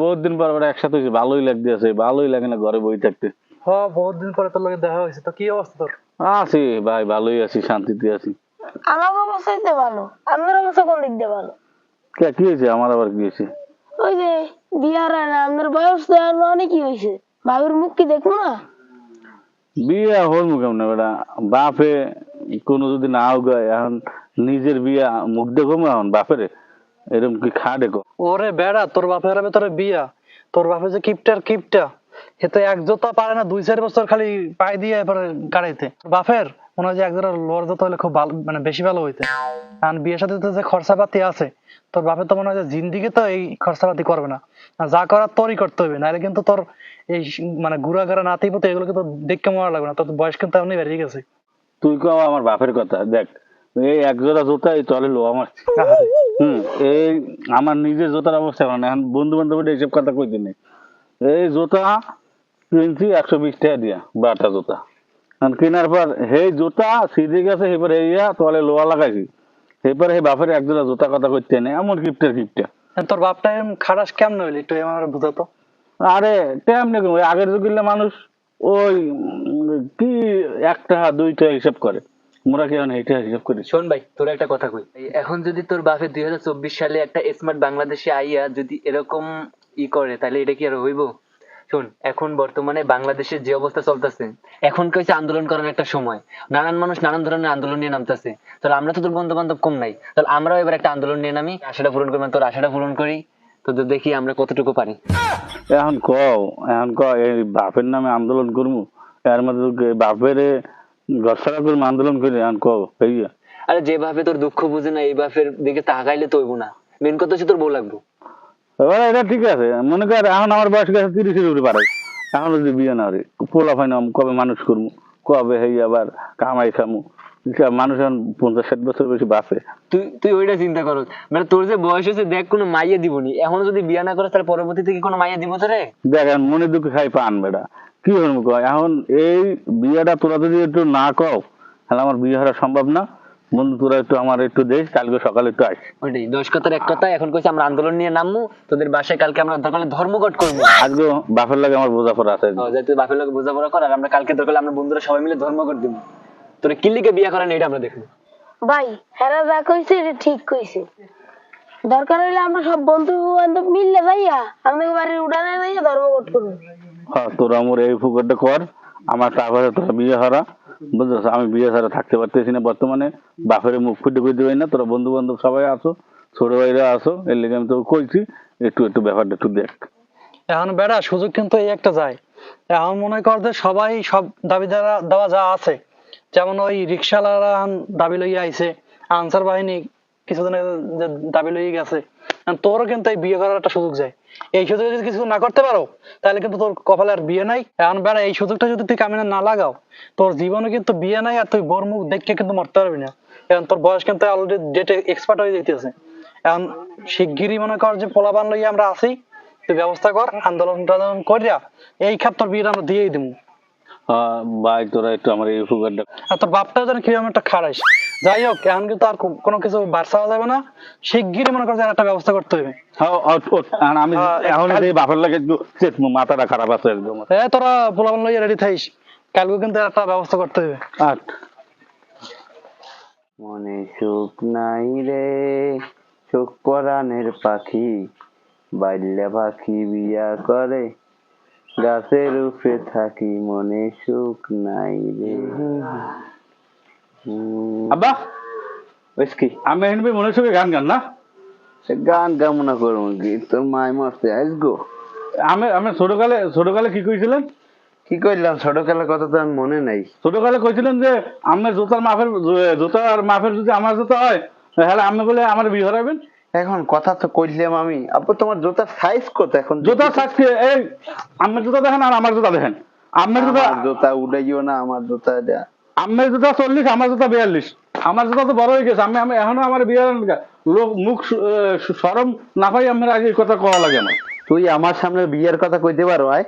বহুত দিন পর আবার একসাথে হয়েছে। ভালোই লাগতেছে ভালোই লাগে না ঘরে বই থাকতে। হ বহুত দিন পরে তোর লগে দেখা হয়েছে। তো কি অবস্থা তোর? আছি ভাই ভালোই আছি শান্তিতে আছি। আমার অবস্থাইতে ভালো। আপনার অবস্থা কোন দিক দিয়ে ভালো? কে কি হয়েছে? আমার আবার কি হয়েছে? ওই যে বিয়ার হয় না আপনার বয়স তো আর অনেকই হয়েছে। ভাবির মুখ কি দেখব না? বিয়ে হল মুখে না বেটা? বাপে কোনো যদি না গায় এখন নিজের বিয়া মুখ দেখো এখন, বাপেরে। এরকম কি খা দেখো ওরে বেড়া, তোর বাপের তোর বিয়া। তোর বাপে যে কিপটার, কিপটা। এ তো এক জোতা পারে না, দুই চার বছর খালি পায়ে দিয়ে এবারে গাড়াইতে। বাপের, মনে হয় যে এক জোড়া লোয়ার জোতা হলে খুব ভালো মানে বেশি ভালো হইতে। কারণ বিয়ের সাথে তো যে খরচাপাতি আছে, তোর বাপের তো মনে হয় যে জিন্দিগি তো এই খরচাপাতি করবে না। যা করার তোরই করতে হবে, নাহলে কিন্তু তোর এই মানে গুড়া গাড়া নাতি পথে এগুলো কিন্তু দেখতে মরা লাগবে না। তোর বয়স কিন্তু এমনি বেরিয়ে গেছে। তুই কও আমার বাপের কথা দেখ এই এক জোড়া জুতা এই তলে লো আমার হুম এই আমার নিজের জুতার অবস্থা এখন এখন বন্ধু বান্ধবের এইসব কথা কই দিনে এই জুতা কিনছি একশো বিশ টাকা দিয়া বাটা জুতা। এখন কেনার পর সেই জুতা সিধে গেছে এবার এইয়া তলে লোয়া লাগাইছি। এরপর সেই বাপের এক জোড়া জুতা কথা করতে নেই এমন কিপটার কিপটা। তোর বাপটা খারাস কেমন হইলি একটু আমার বুঝাতো। আরে কেন আগের যুগের মানুষ ওই কি একটা দুইটা হিসাব করে। মোরা কি এখন এইটা হিসাব করি। শোন ভাই, তোর একটা কথা কই। এখন যদি তোর বাপে দুই হাজার চব্বিশ সালে একটা স্মার্ট বাংলাদেশে আইয়া যদি এরকম ই করে, তাহলে এটা কি আর হইব? শোন, এখন বর্তমানে বাংলাদেশের যে অবস্থা চলতেছে, এখন কইছে আন্দোলন করার একটা সময়। নানান মানুষ নানান ধরনের আন্দোলন নিয়ে নামতেছে। তাহলে আমরা তো তোর বন্ধু বান্ধব কম নাই। তাহলে আমরাও এবার একটা আন্দোলন নিয়ে নামি, আশাটা পূরণ করি মানে তোর আশাটা পূরণ করি। তোদের দেখি আমরা কতটুকু পারি। এখন কও এখন ক এই বাপের নামে আন্দোলন করব এর মধ্যে বাপের গসারা করব আন্দোলন করি এখন কও হইয়া আরে যে বাপে তোর দুঃখ বুঝে না এই বাপের দিকে তাকাইলে তো হইব না। মেন কথা হচ্ছে তোর বউ লাগবো। এবার এটা ঠিক আছে মনে কর এখন আমার বয়স গেছে তিরিশের উপরে পারে এখন যদি বিয়ে না রে পোলা ফাইন কবে মানুষ করব কবে হেই আবার কামাই খামু। মানুষ এখন পঞ্চাশ ষাট বছর বেশি বাঁচে। তুই তুই ওইটা চিন্তা করো। মানে তোর যে বয়স হয়েছে দেখ কোনো মাইয়া দিবনি। এখনও যদি বিয়া না করে তাহলে পরবর্তীতে কি কোনো মাইয়া দিব তোরে? দেখ এখন মনে দুঃখ খাই পান বেটা কি কয় এখন এই বিয়েটা তোরা যদি একটু না কও তাহলে আমার বিয়ে হওয়া সম্ভব না। বন্ধু তোরা একটু আমার একটু দেখ কালকে সকালে একটু আস ওইটাই দশ কথার এক কথা এখন কইছে আমরা আন্দোলন নিয়ে নামবো তোদের বাসায় কালকে আমরা দরকার ধর্মঘট করব। আজকে বাপের লাগে আমার বোঝাপড়া আছে। ও, যাতে বাপের লোক বোঝাপড়া কর আর আমরা কালকে দরকার আমরা বন্ধুরা সবাই মিলে ধর্মঘট দিব। তোরে কিল্লিকে বিয়া করেন এটা আমরা দেখব। ভাই হেরা যা কইছে এটা ঠিক কইছে। দরকার হইলে আমরা সব বন্ধু বান্ধব মিললে যাইয়া আমাদের বাড়ির উঠানে যাইয়া ধর্মঘট করব। হ্যাঁ তোরা আমার এই ফুকরটা কর আমার তারপরে তোরা বিয়ে হারা। বুঝছ আমি বিয়ে ছাড়া থাকতে পারতেছি না বর্তমানে। বাপের মুখ ফুটে করে দেবে না তোরা বন্ধু বান্ধব সবাই আসো ছোট ভাইরা আসো এর লেগে আমি তোকে কইছি একটু একটু ব্যাপারটা একটু দেখ। এখন বেড়া সুযোগ কিন্তু এই একটা যায়। এখন মনে কর যে সবাই সব দাবি দেওয়া দেওয়া যা আছে যেমন ওই রিক্সাওয়ালারা দাবি লইয়া আইছে, আনসার বাহিনী কিছুদিন আগে যে দাবি লইয়া গেছে তোরও কিন্তু এই বিয়ে করার একটা সুযোগ যায়। এই সুযোগে যদি কিছু না করতে পারো, তাহলে কিন্তু তোর কপালে আর বিয়ে নাই। এখন বেড়া, এই সুযোগটা যদি তুই কামিনে না লাগাও, তোর জীবনে কিন্তু বিয়ে নাই আর তুই বোর মুখ দেখে কিন্তু মরতে পারবি না। এখন তোর বয়স কিন্তু অলরেডি ডেটে এক্সপার্ট হয়ে যেতেছে এখন শিগগিরই মনে কর যে পোলাপান লইয়া আমরা আছি, তুই ব্যবস্থা কর আন্দোলন টান্দোলন করিয়া, এই খাপ তোর বিয়েটা আমরা দিয়েই দিব ভাই তোরা একটু আমার এই ফুকরটা আর তোর বাপটাও যেন কীরকম একটা খারাইস। যাই হোক এখন কিন্তু আর কোনো কিছু বার্সা যাবে না। শিগগিরই মনে কর যে একটা ব্যবস্থা করতে হবে। হ্যাঁ আমি হ্যাঁ, এখন এই বাপের লাগে একটু মাথাটা খারাপ আছে একদম। এ তোরা পোলাপান লইয়া রেডি থাইস কালকে কিন্তু একটা ব্যবস্থা করতে হবে। আট। মনে সুখ নাই রে সুখ পরাণের পাখি। বাইল্যা পাখি বিয়া করে গাছের উপরে থাকি মনে সুখ নাই রে। আব্বা কি? আমি এখন মনে সঙ্গে গান গান না? সে গান করব কি? তোর মায় মরতে আসব আমি আমি ছোটকালে ছোটকালে কি কইছিলেন? কি করলাম ছোটকালের কথা তো আমার মনে নাই। ছোটকালে কইছিলেন যে আমার জুতার মাপের জুতার মাপের যদি আমার জুতা হয় তাহলে আমি বলে আমার বিয়ে হরাবেন এখন কথা তো কইলাম আমি। আপু তোমার জুতার সাইজ কত এখন? জুতার সাজকে এই আমার জুতা দেখেন আর আমার জুতা দেখেন। আমার জুতা জুতা উড়াইও না আমার জুতা এটা। আমার জুতা চল্লিশ আমার জুতা বিয়াল্লিশ। আমার জুতা তো বড় হয়ে গেছে আমি আমি এখনও আমার বিয়ে লোক মুখ সরম না পাই আমার আগে কথা কওয়া লাগে আমার তুই আমার সামনে বিয়ের কথা কইতে পারো আয়।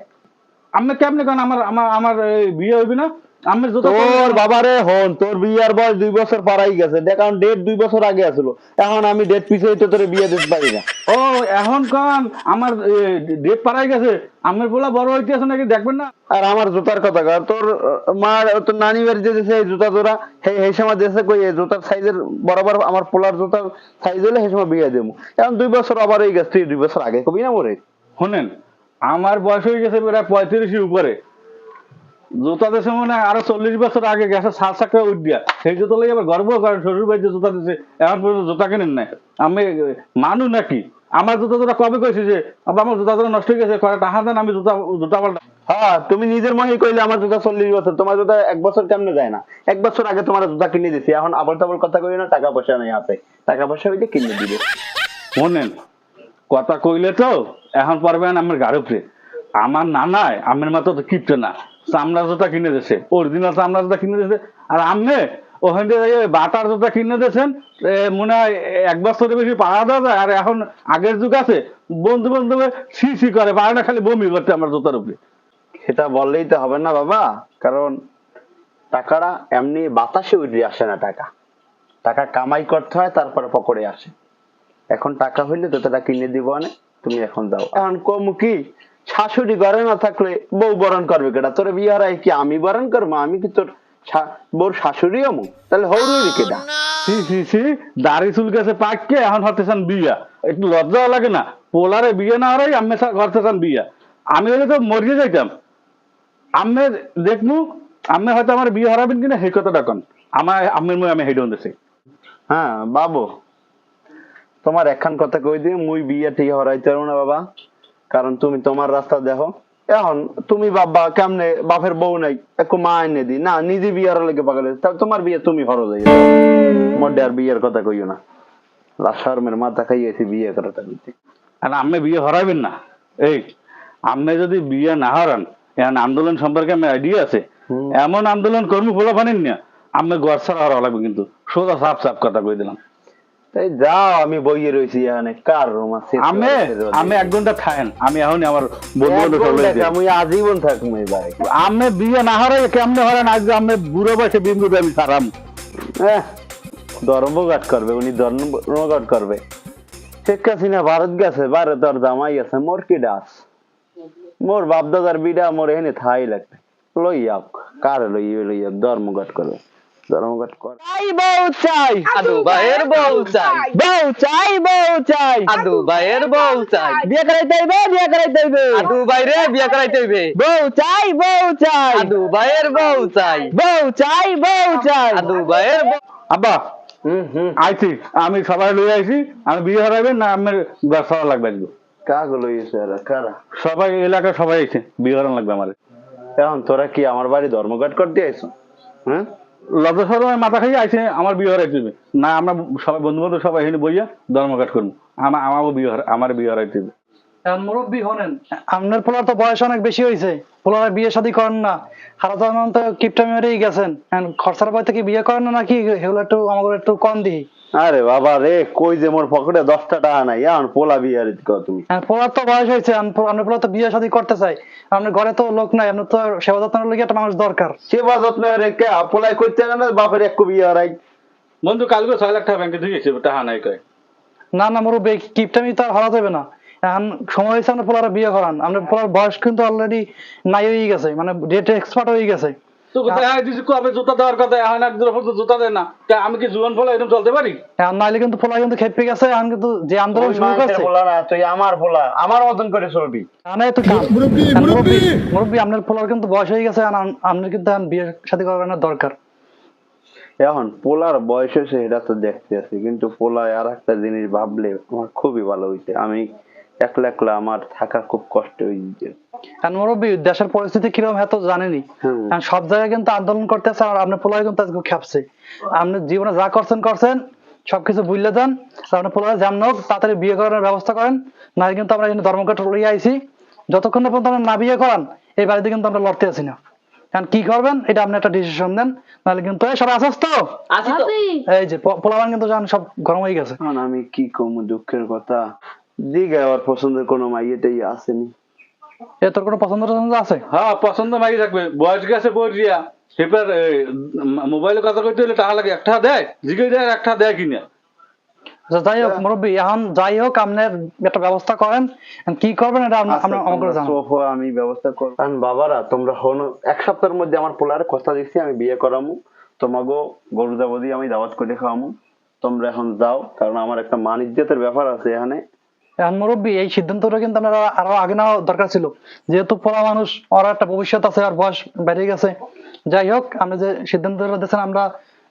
আপনি কেমনি কেন? আমার আমার আমার বিয়ে হইবি না? তোর বাবারে হন তোর বিয়ার বয়স দুই বছর পারাই গেছে। ডেট দুই বছর আগে আসলো এখন আমি ডেট পিছিয়ে তো তোর বিয়ে দিতে পারি না। ও এখন কান আমার ডেট পাড়াই গেছে। আমের পোলা বড় হইতে আছে নাকি দেখবেন না? আর আমার জুতার কথা কর তোর মার তোর নানি বাড়িতে দিয়েছে এই জুতা তোরা সেই সেই সময় দিয়েছে কই এই জুতার সাইজের বরাবর আমার পোলার জুতার সাইজ হলে সেই সময় বিয়ে দেবো। এখন দুই বছর আবার এই গেছে দুই বছর আগে কবি না মরে? শোনেন আমার বয়স হয়ে গেছে প্রায় পঁয়ত্রিশের উপরে। জুতা দেশে মনে হয় আরও চল্লিশ বছর আগে গেছে সাত সাত টাকা উঠ দিয়া। সেই জুতা লাগে আবার গর্ব করেন শ্বশুর বাড়িতে জুতা দিছে এখন পর্যন্ত জুতা কিনেন নাই। আমি মানু নাকি? আমার জুতা তোরা কবে কইছি যে আমার জুতা তোরা নষ্ট হয়ে গেছে কয়েক টাকা দেন আমি জুতা জুতা পাল্টা হ্যাঁ তুমি নিজের মনে কইলে আমার জুতা চল্লিশ বছর তোমার জুতা এক বছর কেমনে যায় না? এক বছর আগে তোমার জুতা কিনে দিছি এখন আবার তাবল কথা কই না টাকা পয়সা নেই হাতে। টাকা পয়সা হইলে কিনে দিবে। শোনেন কথা কইলে তো এখন পারবেন আমার গাড়ি আমার নানায় আমের মতো তো কিপটে না। চামড়া জুতা কিনে দিয়েছে অরিজিনাল চামড়া জুতা কিনে দিয়েছে আর আমনে ওখান থেকে বাটার জুতা কিনে দিয়েছেন মনে হয় এক বছরের বেশি পাড়া দেওয়া যায়। আর এখন আগের যুগ আছে বন্ধু বান্ধবে সি সি করে পারে না খালি বমি করতে আমার জুতার উপরে। সেটা বললেই তো হবে না বাবা কারণ টাকাটা এমনি বাতাসে উঠে আসে না টাকা। টাকা কামাই করতে হয় তারপরে পকেটে আসে। এখন টাকা হইলে তো টাকা কিনে দিব না তুমি এখন যাও। এখন কম কি? শাশুড়ি ঘরে না থাকলে বউ বরণ করবে কেটা তোর বিয়ে হারাই কি আমি বরণ করব? আমি কি তোর বউর শাশুড়ি আমু তাহলে হৌরুরি কেটা সি সি সি দাড়ি চুল গেছে পাককে এখন হতেছেন বিয়া। একটু লজ্জাও লাগে না? পোলারে বিয়ে না হরাই আমি করতেছেন বিয়া। আমি হলে তো মরিয়ে যাইতাম। আমি দেখমু আমি হয়তো আমার বিয়ে হারাবেন কিনা সেই কথাটা কন। আমার আমের মুই আমি হেডন দিছি হ্যাঁ বাবু। তোমার একখান কথা কই দিই মুই বিয়ে ঠিক হরাইতে পারব না বাবা। কারণ তুমি তোমার রাস্তা দেখো। এখন তুমি বাবা কেমনে? বাপের বউ নাই একটু মা এনে দি। না নিজে বিয়ার লেগে পাগলে তাহলে তোমার বিয়ে তুমি হরো যাই মধ্যে আর বিয়ের কথা কইও না। লাশারমের মাথা খাইয়েছি বিয়ে দিতে আর আমি বিয়ে হরাবেন না। এই আমি যদি বিয়ে না হারান এখন আন্দোলন সম্পর্কে আমি আইডিয়া আছে। এমন আন্দোলন কর্মী ফোলা ফানেন না। আমি ঘর ছাড়া হরা লাগবে কিন্তু। সোজা সাফ সাফ কথা কই দিলাম। তাই যাও আমি বইয়ে রয়েছি এখানে। কার আমি আমি এক ঘণ্টা থাকেন। আমি এখন আমার বন্ধু বান্ধব লইয়া। আমি আজীবন থাকব আমি বিয়ে না হারাই কেমনে হরেন আজ আমি বুড়ো বয়সে বিমরুবে আমি সারাম। ধর্মঘট করবে উনি ধর্মঘট করবে। শেখ হাসিনা ভারত গেছে ভারত আর জামাই আছে মোর কি ডাস? মোর বাপ দাদার বিডা মোর এখানে থাই লাগবে। লই আপ কার লই লই আপ ধর্মঘট করবে? ধর্মঘট কর। চাই বউ চাই। আদু ভাইয়ের বউ চাই। বউ চাই বউ চাই। আদু ভাইয়ের বউ চাই। বিয়ে করাইতে হইবে বিয়ে করাইতে হইবে। আদু ভাইরে বিয়ে করাইতে হইবে। বউ চাই বউ চাই। আদু ভাইয়ের বউ চাই। বউ চাই বউ চাই। আদু ভাইয়ের আব্বা হুম হুম। আইছি। আমি সবাই লই আইছি। আমি বিয়ে হারাইবেন না আমার ঘর ছাড়া লাগবে কাগুলো কারা? সবাই এলাকা সবাই আইছে। বিয়ে হারান লাগবে আমার। এখন তোরা কি আমার বাড়ি ধর্মঘট করতে আইছো? হ্যাঁ? লজ্জা সরমে মাথা খাইয়ে আইসে আমার বিয়ে হারাই দিবে না, আমরা সবাই বন্ধু বান্ধব সবাই এখানে বইয়া ধর্মঘাট করব। আমার আমারও বিয়ে আমার বিয়ে হারাই হবে এখন মুরব্বী হনেন। আপনার পোলার তো বয়স অনেক বেশি হয়েছে। পোলার বিয়ে শাদী করেন না। হারাজান তো কিপটা মেরেই গেছেন। খরচার থেকে বিয়ে করেন না নাকি? একটু আমাকে একটু কম দিই। আরে বাবা রে কই যে মোর পকেটে দশটা টাকা নাই? এখন পোলা বিহারি কর তুমি। হ্যাঁ পোলার তো বয়স হয়েছে আপনার পোলা তো বিয়ে শাদী করতে চাই আপনার ঘরে তো লোক নাই আপনার তো সেবা যত্নের লেগে একটা মানুষ দরকার। সেবা যত্ন রেখে পোলাই করতে না বাপের এক বিয়ে হারাই। বন্ধু কালকে ছয় লাখ টাকা ব্যাংকে ঢুকেছে টাকা নাই কয়। না না মুরব্বী কিপটামি তো আর হারাতে হবে না। এখন সময় হয়েছে আপনার পোলার বিয়ে করান আপনার পোলার বয়স কিন্তু অলরেডি নাই হয়ে গেছে মানে ডেট এক্সপার্ট হয়ে গেছে। তো কোথায় দিছি কবে জুতা দেওয়ার কথা এখন একদিন পর তো জুতা দেয় না। আমি কি জুয়ান ফলে এরকম চলতে পারি? নাইলে কিন্তু পোলা কিন্তু খেপে গেছে এখন কিন্তু যে আন্দোলন শুরু করছে। পোলা না তুই আমার পোলা আমার মতন করে চলবি। মানে তো মুরব্বী মুরব্বী! আপনার পোলার কিন্তু বয়স হয়ে গেছে আপনার কিন্তু এখন সাথে করানোর দরকার। এখন পোলার বয়স হয়েছে এটা তো দেখতে আছি কিন্তু পোলায় আর একটা জিনিস ভাবলে আমার খুবই ভালো হইছে। আমি একলা একলা আমার থাকা খুব কষ্ট হয়েছে এখন মুরব্বী দেশের পরিস্থিতি কীরকম এত জানেনি হুম। এখন সব জায়গায় কিন্তু আন্দোলন করতেছে আর আপনার পোলায় কিন্তু আজকে খেপছে। আপনি জীবনে যা করছেন করছেন সবকিছু ভুললে যান আর আপনার পোলায় যেমন হোক তাড়াতাড়ি বিয়ে করার ব্যবস্থা করেন না কিন্তু আমরা এখানে ধর্মঘট লইয়ে আইছি। যতক্ষণ পর্যন্ত আমরা না বিয়ে করান এই বাড়িতে কিন্তু আমরা লড়তে আছি না। এখন কি করবেন এটা আপনি একটা ডিসিশন দেন নাহলে কিন্তু এই সবাই আসস তো। এই যে পোলাবান কিন্তু জান সব গরম হয়ে গেছে। আমি কি কম দুঃখের কথা। দিঘা আমার পছন্দের কোনো মাইয়েটাই আসেনি। এ তোর কোনো পছন্দ টছন্দ আছে? হ্যাঁ পছন্দ মাই থাকবে। বয়স গেছে সেপার মোবাইলে কথা কইতে হলে টাকা লাগে একটা দেয় জিগে দেয় একটা দেয় কিনা। আচ্ছা, যাই হোক মুরব্বী এখন যাই হোক আপনার একটা ব্যবস্থা করেন। কি করবেন এটা আপনি আচ্ছা, আমাকে আমি ব্যবস্থা করব। কারণ বাবারা তোমরা হনো এক সপ্তাহের মধ্যে আমার পোলারে কথা দিচ্ছি আমি বিয়ে করামু। তোমাগো গরু দাবদি আমি দাওয়াত করে খাওয়ামু। তোমরা এখন যাও কারণ আমার একটা মান ইজ্জতের ব্যাপার আছে এখানে। এখন মুরব্বী এই সিদ্ধান্তটা কিন্তু আপনারা আরও আগে নেওয়া দরকার ছিল। যেহেতু পড়া মানুষ ওর একটা ভবিষ্যৎ আছে আর বয়স বেড়ে গেছে। যাই হোক আপনি যে সিদ্ধান্তটা দিয়েছেন আমরা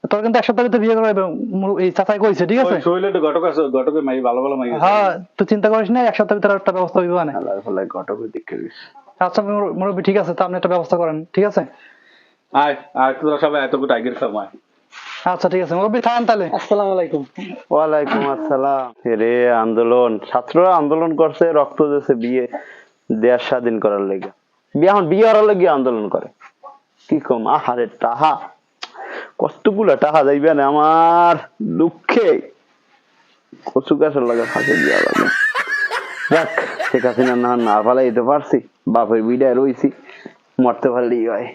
তোর কিন্তু এক সপ্তাহের ভিতরে বিয়ে এই চাচাই কইছে ঠিক আছে? শৈলে একটু ঘটক আছে ঘটকে মাই ভালো ভালো মাই হ্যাঁ তুই চিন্তা করিস না এক সপ্তাহের ভিতরে একটা ব্যবস্থা হইব না আল্লাহর ফলে দিকে আচ্ছা মুর- মুরব্বী ঠিক আছে তা আপনি একটা ব্যবস্থা করেন ঠিক আছে? আয় আয় তোরা সবাই এত টাইগার আচ্ছা ঠিক আছে। মুরব্বী থাকেন তাহলে। আসসালামু আলাইকুম। ওয়ালাইকুম আসসালাম। রে আন্দোলন। ছাত্ররা আন্দোলন করছে রক্ত দিয়েছে বিয়ে দেশ স্বাধীন করার লেগে। বিয়ে এখন বিয়ে লেগে আন্দোলন করে। কি কম? আহারে টাহা। কতগুলা টাহা যাইবে না আমার দুঃখে। কচু গাছের লাগে দিয়া লাগে। যাক শেখ হাসিনা না না পালাইতে পারছি। বাপের বিদায় রইছি মরতে পারলেই হয়।